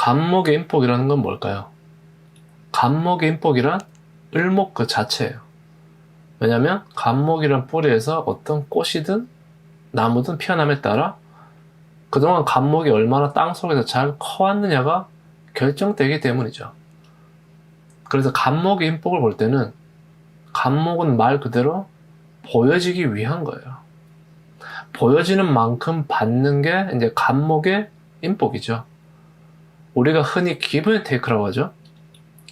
간목의 인복이라는 건 뭘까요? 간목의 인복이란 을목 그 자체예요. 왜냐면 간목이란 뿌리에서 어떤 꽃이든 나무든 피어남에 따라 그동안 간목이 얼마나 땅 속에서 잘 커왔느냐가 결정되기 때문이죠. 그래서 간목의 인복을 볼 때는 간목은 말 그대로 보여지기 위한 거예요. 보여지는 만큼 받는 게 이제 간목의 인복이죠. 우리가 흔히 기분 테이크라고 하죠.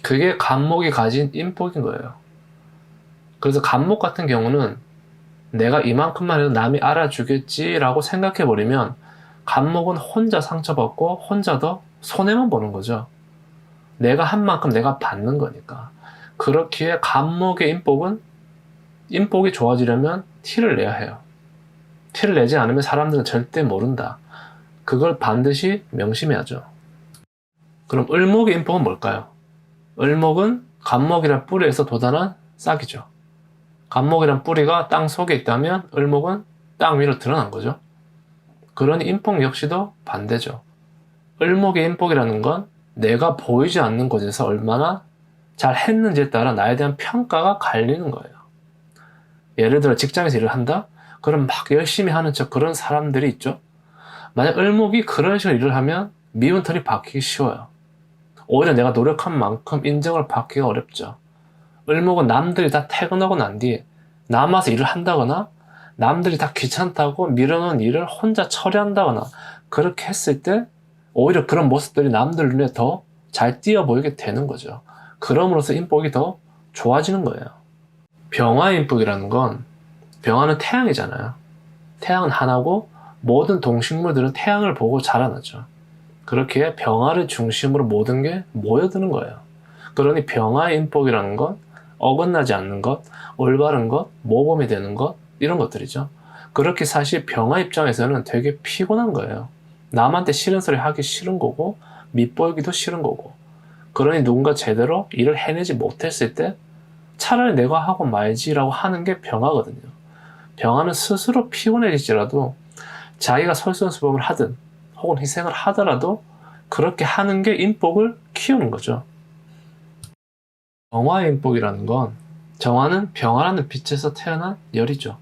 그게 간목이 가진 인복인 거예요. 그래서 간목 같은 경우는 내가 이만큼만 해도 남이 알아주겠지라고 생각해 버리면 간목은 혼자 상처받고 혼자 더 손해만 보는 거죠. 내가 한 만큼 내가 받는 거니까. 그렇기에 간목의 인복은 인복이 좋아지려면 티를 내야 해요. 티를 내지 않으면 사람들은 절대 모른다. 그걸 반드시 명심해야죠. 그럼 을목의 인복은 뭘까요? 을목은 간목이란 뿌리에서 돋아난 싹이죠. 간목이란 뿌리가 땅 속에 있다면 을목은 땅 위로 드러난 거죠. 그러니 인복 역시도 반대죠. 을목의 인복이라는 건 내가 보이지 않는 곳에서 얼마나 잘 했는지에 따라 나에 대한 평가가 갈리는 거예요. 예를 들어 직장에서 일을 한다? 그럼 막 열심히 하는 척 그런 사람들이 있죠. 만약 을목이 그런 식으로 일을 하면 미운 털이 박히기 쉬워요. 오히려 내가 노력한 만큼 인정을 받기가 어렵죠. 을목은 남들이 다 퇴근하고 난 뒤에 남아서 일을 한다거나 남들이 다 귀찮다고 밀어놓은 일을 혼자 처리한다거나 그렇게 했을 때 오히려 그런 모습들이 남들 눈에 더 잘 띄어 보이게 되는 거죠. 그럼으로써 인복이 더 좋아지는 거예요. 병화의 인복이라는 건 병화는 태양이잖아요. 태양은 하나고 모든 동식물들은 태양을 보고 자라나죠. 그렇게 병화를 중심으로 모든 게 모여드는 거예요. 그러니 병화의 인복이라는 건 어긋나지 않는 것, 올바른 것, 모범이 되는 것, 이런 것들이죠. 그렇게 사실 병화 입장에서는 되게 피곤한 거예요. 남한테 싫은 소리 하기 싫은 거고, 밑보이기도 싫은 거고. 그러니 누군가 제대로 일을 해내지 못했을 때 차라리 내가 하고 말지라고 하는 게 병화거든요. 병화는 스스로 피곤해질지라도 자기가 솔선수범을 하든 혹은 희생을 하더라도 그렇게 하는 게 인복을 키우는 거죠. 정화의 인복이라는 건 정화는 병화라는 빛에서 태어난 열이죠.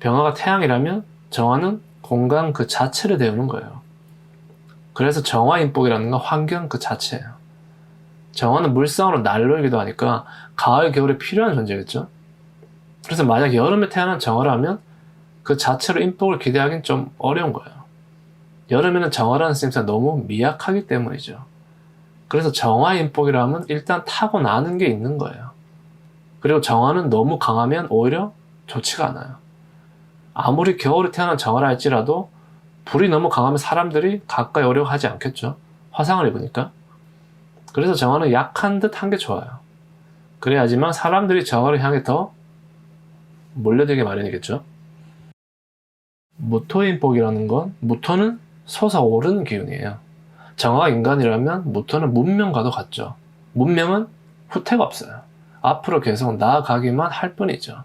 병화가 태양이라면 정화는 공간 그 자체를 데우는 거예요. 그래서 정화 인복이라는 건 환경 그 자체예요. 정화는 물상으로 날놀기도 하니까 가을, 겨울에 필요한 존재겠죠. 그래서 만약 여름에 태어난 정화라면 그 자체로 인복을 기대하기는 좀 어려운 거예요. 여름에는 정화라는 셈이 너무 미약하기 때문이죠. 그래서 정화 인복이라면 일단 타고나는 게 있는 거예요. 그리고 정화는 너무 강하면 오히려 좋지가 않아요. 아무리 겨울에 태어난 정화라 할지라도 불이 너무 강하면 사람들이 가까이 오려고 하지 않겠죠. 화상을 입으니까. 그래서 정화는 약한 듯 한 게 좋아요. 그래야지만 사람들이 정화를 향해 더 몰려들게 마련이겠죠. 무토인복이라는 건 무토는 솟아오르는 기운이에요. 정화가 인간이라면 무토는 문명과도 같죠. 문명은 후퇴가 없어요. 앞으로 계속 나아가기만 할 뿐이죠.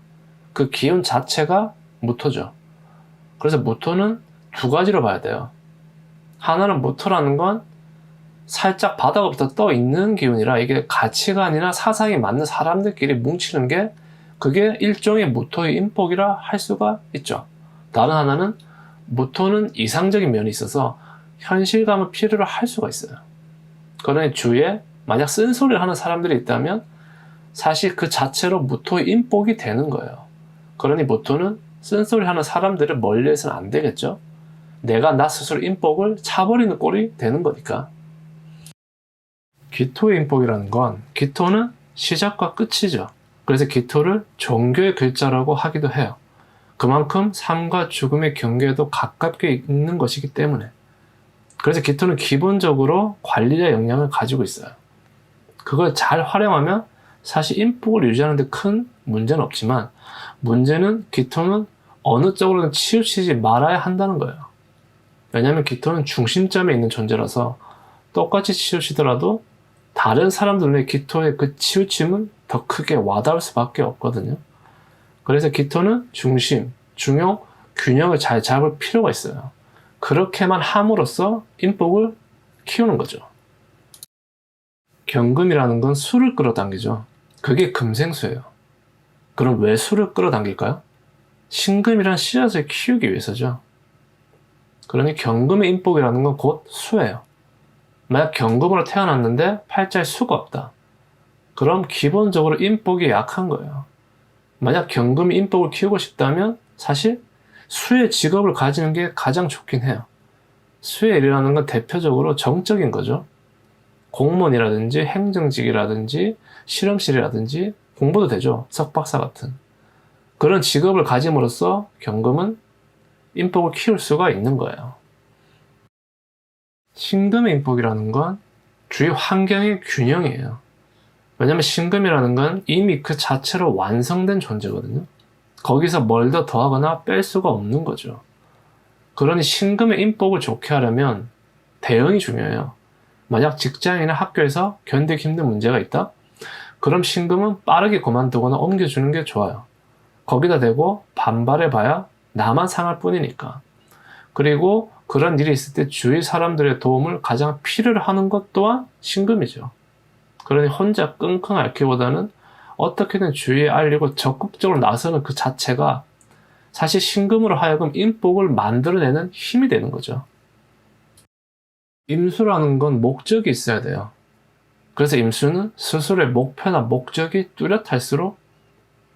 그 기운 자체가 무토죠. 그래서 무토는 두 가지로 봐야 돼요. 하나는 무토라는 건 살짝 바닥부터 떠 있는 기운이라 이게 가치관이나 사상이 맞는 사람들끼리 뭉치는 게 그게 일종의 무토의 인복이라 할 수가 있죠. 다른 하나는 무토는 이상적인 면이 있어서 현실감을 필요로 할 수가 있어요. 그러니 주위에 만약 쓴소리를 하는 사람들이 있다면 사실 그 자체로 무토의 인복이 되는 거예요. 그러니 무토는 쓴소리 하는 사람들을 멀리 해서는 안 되겠죠. 내가 나 스스로 인복을 차버리는 꼴이 되는 거니까. 기토의 인복이라는 건 기토는 시작과 끝이죠. 그래서 기토를 종교의 글자라고 하기도 해요. 그만큼 삶과 죽음의 경계에도 가깝게 있는 것이기 때문에. 그래서 기토는 기본적으로 관리자 역량을 가지고 있어요. 그걸 잘 활용하면 사실 인복을 유지하는 데 큰 문제는 없지만 문제는 기토는 어느 쪽으로는 치우치지 말아야 한다는 거예요. 왜냐하면 기토는 중심점에 있는 존재라서 똑같이 치우치더라도 다른 사람들 눈에 기토의 그 치우침은 더 크게 와닿을 수밖에 없거든요. 그래서 기토는 중심, 중요, 균형을 잘 잡을 필요가 있어요. 그렇게만 함으로써 인복을 키우는 거죠. 경금이라는 건 수를 끌어당기죠. 그게 금생수예요. 그럼 왜 수를 끌어당길까요? 신금이란 씨앗을 키우기 위해서죠. 그러니 경금의 인복이라는 건 곧 수예요. 만약 경금으로 태어났는데 팔자에 수가 없다. 그럼 기본적으로 인복이 약한 거예요. 만약 경금이 인복을 키우고 싶다면 사실 수의 직업을 가지는 게 가장 좋긴 해요. 수의 일이라는 건 대표적으로 정적인 거죠. 공무원이라든지 행정직이라든지 실험실이라든지 공부도 되죠. 석박사 같은. 그런 직업을 가짐으로써 경금은 인복을 키울 수가 있는 거예요. 신금의 인복이라는 건 주위 환경의 균형이에요. 왜냐면 신금이라는 건 이미 그 자체로 완성된 존재거든요. 거기서 뭘 더 더하거나 뺄 수가 없는 거죠. 그러니 신금의 인복을 좋게 하려면 대응이 중요해요. 만약 직장이나 학교에서 견디기 힘든 문제가 있다? 그럼 신금은 빠르게 그만두거나 옮겨주는 게 좋아요. 거기다 대고 반발해봐야 나만 상할 뿐이니까. 그리고 그런 일이 있을 때 주위 사람들의 도움을 가장 필요로 하는 것 또한 신금이죠. 그러니 혼자 끙끙 앓기보다는 어떻게든 주위에 알리고 적극적으로 나서는 그 자체가 사실 신금으로 하여금 인복을 만들어내는 힘이 되는 거죠. 임수라는 건 목적이 있어야 돼요. 그래서 임수는 스스로의 목표나 목적이 뚜렷할수록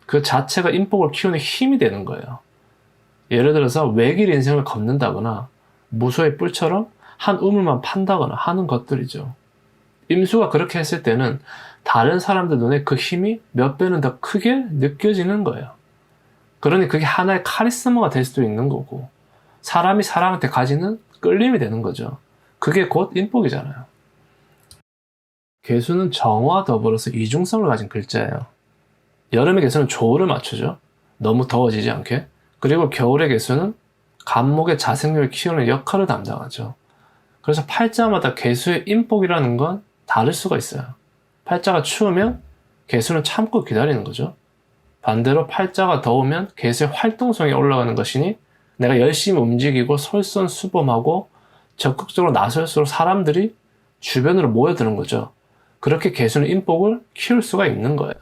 그 자체가 인복을 키우는 힘이 되는 거예요. 예를 들어서 외길 인생을 걷는다거나 무소의 뿔처럼 한 우물만 판다거나 하는 것들이죠. 임수가 그렇게 했을 때는 다른 사람들 눈에 그 힘이 몇 배는 더 크게 느껴지는 거예요. 그러니 그게 하나의 카리스마가 될 수도 있는 거고, 사람이 사람한테 가지는 끌림이 되는 거죠. 그게 곧 인복이잖아요. 개수는 정화 더불어서 이중성을 가진 글자예요. 여름의 개수는 조를 맞추죠. 너무 더워지지 않게. 그리고 겨울의 개수는 간목의 자생력을 키우는 역할을 담당하죠. 그래서 팔자마다 개수의 인복이라는 건 다를 수가 있어요. 팔자가 추우면 개수는 참고 기다리는 거죠. 반대로 팔자가 더우면 개수의 활동성이 올라가는 것이니 내가 열심히 움직이고 솔선수범하고 적극적으로 나설수록 사람들이 주변으로 모여드는 거죠. 그렇게 개수는 인복을 키울 수가 있는 거예요.